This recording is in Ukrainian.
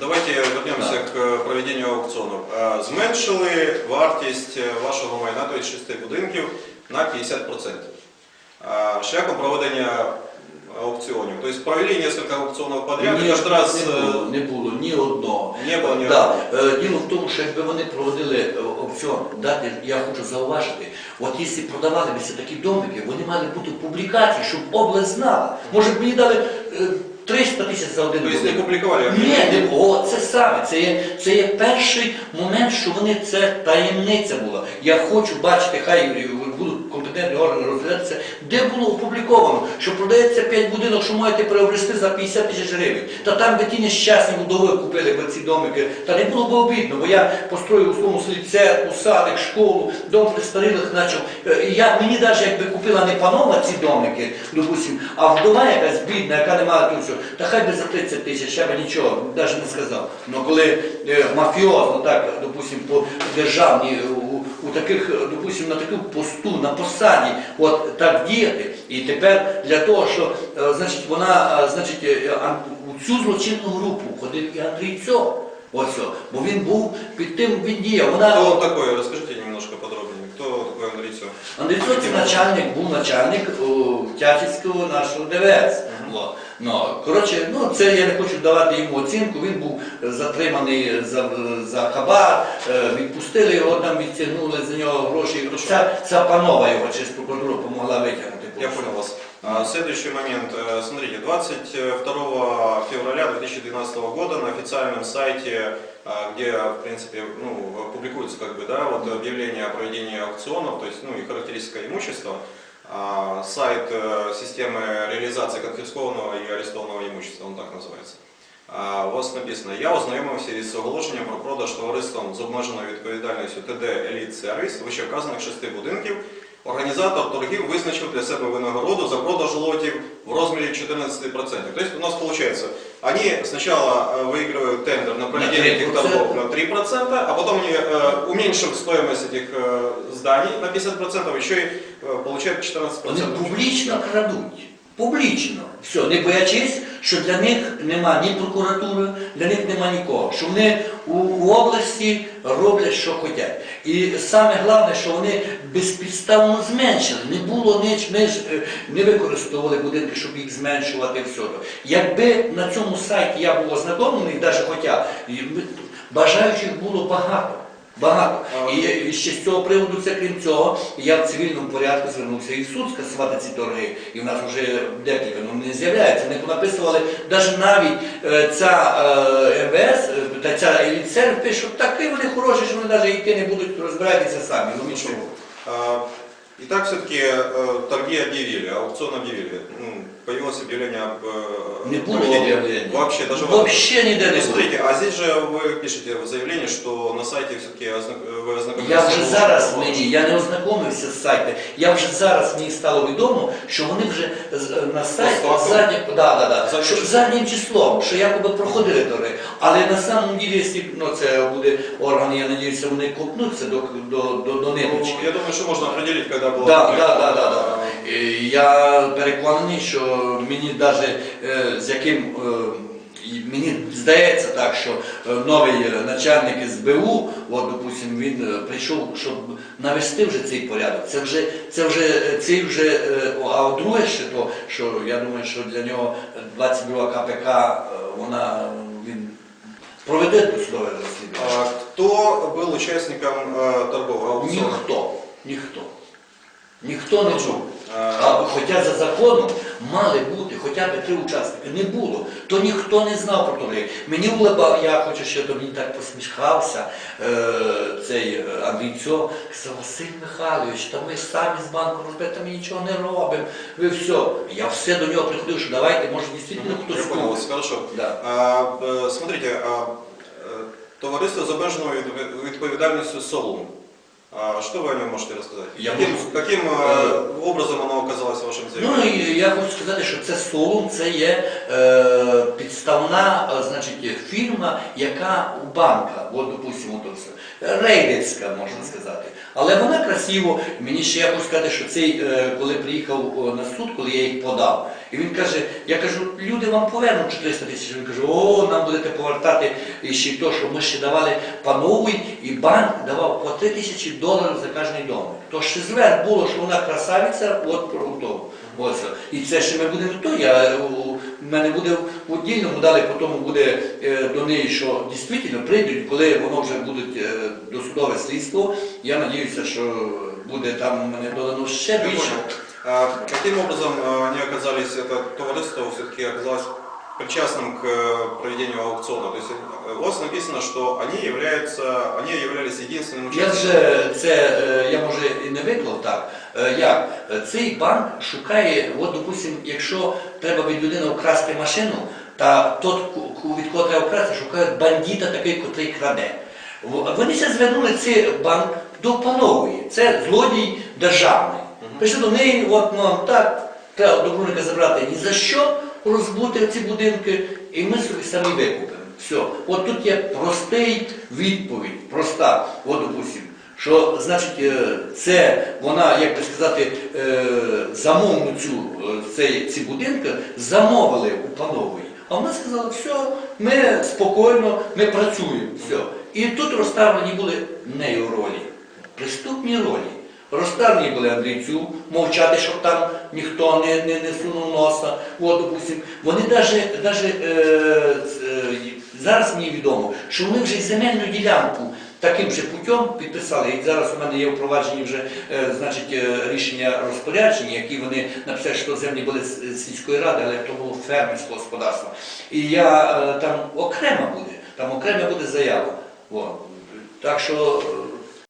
давайте вернемося к проведенню аукціону. Е, Зменшили вартість е, вашого майна, тобто шести будинків, на 50%. Е, Шляхом проведення аукціонів. Тобто провели кілька аукціонів подряд, і кожен раз не е, було, не було ні одного. не було ні Да. одного. Е, Діло в тому, що якби вони проводили е, аукціон, дати, я хочу зауважити, от якщо продавали такі домики, вони мали бути в публікації, щоб область знала. Може б мені дали е, 300 тисяч за один Тобто не публікували? Ні, не, о, це саме. Це є, це є перший момент, що вони це таємниця була. Я хочу бачити, хай будуть компетентні органи розглядатися, де було опубліковано, що продається 5 будинок, що можете приобрести за 50 тисяч гривень. Та там би ті нещасні будови купили б ці домики. Та не було б обідно, бо я построїв у своєму селі церкву, садик, школу, дом престарілих почав. Е, Я, мені навіть якби купила не панова ці домики, допустим, а вдова якась бідна, яка не мала тут всього, та хай би за 30 тисяч, я би нічого навіть не сказав. Ну коли е, мафіозно так, допустим, по державній, таких, е, допустим, на таку посту, на посаді, от так діяти. І тепер для того, що е, значить, вона, е, значить, у цю злочинну групу входив і Андрій Цьо. Ось, бо він був під тим, він діяв. Вона, Кто он такой? Расскажите немножко подробнее. Кто такой Андрей Цё? Андрій Цьо це начальник, був начальник Тячівського нашого ДВС. О, Ну, коротше, ну це я не хочу давати йому оцінку. Він був е, затриманий за, за хабар, е, відпустили його там, відтягнули за нього гроші. Ця, ця панова його через прокуратуру допомогла витягнути. Я понял вас. А, Следующий момент. Э, Смотрите, 22 февраля 2012 года на официальном сайте, а, где, в принципе, ну, публикуется как бы, да, вот объявление о проведении аукционов, то есть, ну, и характеристика имущества, а, сайт э, системы реализации конфискованного и арестованного имущества, он так называется. А, У вас написано, я ознайомився із оголошенням про продаж товариством з обмеженою відповідальністю ТД Еліт Сервіс вищевказаних шести будинків. Організатор торгів визначив для себе винагороду за продаж лотів в розмірі 14%. То есть у нас получается, они сначала э, выигрывают тендер на проведение этих 3%. торгов на 3%, а потом они, э, уменьшив стоимость этих э, зданий на 50%, еще и э, получают 14%. Вони публічно крадуть. Публічно. Все, не боячись, що для них нема ні прокуратури, для них нема нікого. Що вони у, у області роблять, що хочуть. І саме головне, що вони безпідставно зменшили. Не було ніч, ми ж е, не використовували будинки, щоб їх зменшувати. Все. Якби на цьому сайті я був ознайомлений, навіть хоча, бажаючих було багато. Багато. А, І, і ще з цього приводу, це крім цього, я в цивільному порядку звернувся і в суд скасувати ці торги. І в нас вже декілька ну, не з'являється. Вони понаписували, навіть навіть е, ця е, МВС, е, та ця еліцер пише, що такі вони хороші, що вони навіть йти не будуть розбиратися самі. Ну нічого. А, Итак, все-таки э, торги объявили, аукцион объявили. Ну, появилось объявление об э, Не было проведении. объявления. Вообще, даже в- Вообще ніде Ну, не було. смотрите, а здесь же вы пишете в заявлении, что на сайте все-таки вы ознакомились Я с вже его зараз положением. мені, я не ознакомився з сайтом. Я вже зараз мені стало відомо, що вони вже з- на сайті Поставку? заднім, да, да, да, Заднім що, числом. заднім числом, що якоби проходили торги. Але на самом ділі, якщо ну, це буде органи, я надіюся, вони копнуться до, до, до, до Ну, ниточки. я думаю, что можно определить, когда было... Да, да, да, да, да. І я переконаний, що мені навіть з яким е, мені здається так, що е, новий е, начальник СБУ, от, допустим, він е, прийшов, щоб навести вже цей порядок. Це вже, це вже, е, цей вже, е, а друге ще то, що я думаю, що для нього 22 КПК, е, вона, він проведе досудове розслідування. А кто был участником э, торгов аукциона? Ніхто, ніхто. Ніхто не чув. Хоча за законом мали бути хоча б три учасники. Не було. То ніхто не знав про торги. Мені улибав, я хочу, що то мені так посміхався е, цей е, Андрій Цьо, сказав, Василь Михайлович, та ми самі з банку робимо, та ми нічого не робимо. Ви все. Я все до нього приходив, що давайте, може, дійсно хтось хорошо. Да. А, э, смотрите, а, товариство з обмеженою відповідальністю Солун. А, Что вы о нем можете рассказать? Я каким можу- каким э, образом оно оказалось в вашем Ну заявлении? і я хочу сказати, що це Солун, це є е, підставна е, значить, фірма, яка у банка, от, допустимо, рейдерська, можна сказати. Але вона красиво, мені ще я хочу сказати, що цей, е, коли приїхав на суд, коли я їх подав, І він каже, я кажу, люди вам повернуть 400 тисяч. Він каже, о, нам будете повертати і ще то, що ми ще давали пановий, і банк давав по 3 тисячі доларів за кожний дом. То ще зверх було, що вона красавиця, от про то. Ось. І це ще ми будемо то. Я, у мене буде в удільному, далі потім буде е, до неї, що дійсно прийдуть, коли воно вже буде е, досудове слідство. Я надіюся, що буде там у мене додано ще Я більше. понял. А каким образом а, они оказались, это товариство все-таки оказалось причастным к э, проведению аукциона? То есть э, у вас написано, что они являются, они являлись единственным Я участником. вже це е, я може і не виклав так. Е, Як Е, цей банк шукає, от допустим, якщо треба від людини вкрасти машину, та тот, від кого треба вкрасти, шукають бандита такий, котрий краде. Вони ще звернули цей банк до панової. Це злодій державний. Прийшли до неї, от нам так, треба до Бруника забрати ні за що, розбути ці будинки, і ми собі самі викупимо. Все. От тут є простий відповідь, проста. От, допустим, що значить е, це вона, як би сказати, е, замовну цю е, цей, ці будинки замовили у панової. А вона сказала, все, ми спокійно, ми працюємо. Все. І тут розставлені були нею ролі, приступні ролі. Розставлені були Андрійцю, мовчати, щоб там ніхто не, не, не сунув носа. От, допустим, вони навіть, даже, е, е, зараз мені відомо, що вони вже земельну ділянку таким же путем підписали. І зараз у мене є впроваджені вже е, значить, е, рішення розпорядження, які вони написали, що землі були з сільської ради, але то було фермерське господарство. І я е, там окремо буде, там окрема буде заява. Так що